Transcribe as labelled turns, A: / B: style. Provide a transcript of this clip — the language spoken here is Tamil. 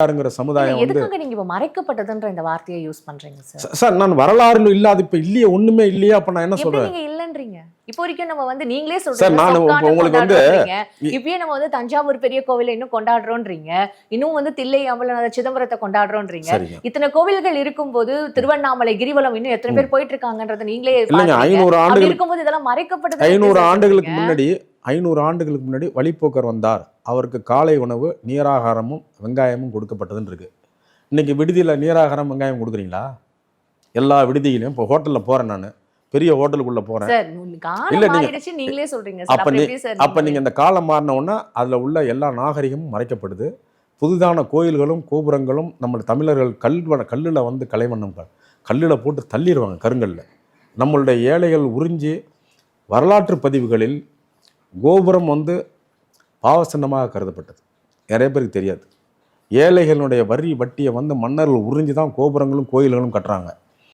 A: வரலாறுங்கிற சமுதாயம் வந்து
B: நீங்க இப்ப மறைக்கப்பட்டதுன்ற இந்த வார்த்தையை யூஸ் பண்றீங்க சார்
A: சார் நான் வரலாறுல இல்லாத இப்ப இல்லையே ஒண்ணுமே இல்லையா அப்ப நான் என்ன சொல்றேன்?
B: நீங்க இல்லன்றீங்க? இப்போ வரைக்கும் நம்ம வந்து நீங்களே சொல்றீங்க
A: நானு உங்களுக்கு வந்து-.
B: இப்பயே நம்ம வந்து தஞ்சாவூர் பெரிய கோவிலை இன்னும் கொண்டாடுறோன்றீங்க. இன்னும் வந்து தில்லை அம்பலநாத சிதம்பரத்தை கொண்டாடுறோன்றீங்க.
A: சரிங்க.
B: இத்தனை கோவில்கள் இருக்கும்போது திருவண்ணாமலை கிரிவலம் இன்னும் எத்தனை பேர் போயிட்டு இருக்காங்கன்றத நீங்களே.
A: ஐநூறு ஆண்டுகள்
B: இருக்கும்போது இதெல்லாம் மறைக்கப்பட்டது
A: ஐநூறு ஆண்டுகளுக்கு முன்னாடி ஐநூறு ஆண்டுகளுக்கு முன்னாடி வழிப்போக்கர் வந்தார். அவருக்கு காலை உணவு நீராகாரமும் வெங்காயமும் கொடுக்கப்பட்டதுன்னு இருக்கு இன்னைக்கு விடுதியில் நீராகாரம் வெங்காயம் கொடுக்குறீங்களா? எல்லா விடுதியிலையும் இப்போ ஹோட்டலில் போகிறேன் நான். பெரிய ஹோட்டலுக்குள்ளே போகிறேன்
B: சார்
A: இல்ல, நீங்க-
B: நீங்களே சொல்றீங்க
A: அப்ப
B: அப்ப
A: நீ-
B: எப்படி சார்
A: அப்போ நீங்கள் இந்த காலம் மாறின உடனே அதில் உள்ள எல்லா நாகரிகமும் மறைக்கப்படுது. புதிதான கோயில்களும் கோபுரங்களும் நம்ம தமிழர்கள் கல்வ கல்லில் வந்து கலைவண்ணம் கல்லில் போட்டு தள்ளிடுவாங்க கருங்கல்ல. நம்மளுடைய ஏழைகள் உறிஞ்சி வரலாற்று பதிவுகளில் கோபுரம் வந்து ஆவசனமாக கருதப்பட்டது. நிறைய பேருக்கு தெரியாது. ஏழைகளுடைய வரி வட்டியை வந்து மன்னர்கள் உறிஞ்சி தான் கோபுரங்களும் கோயில்களும் கட்டுறாங்க.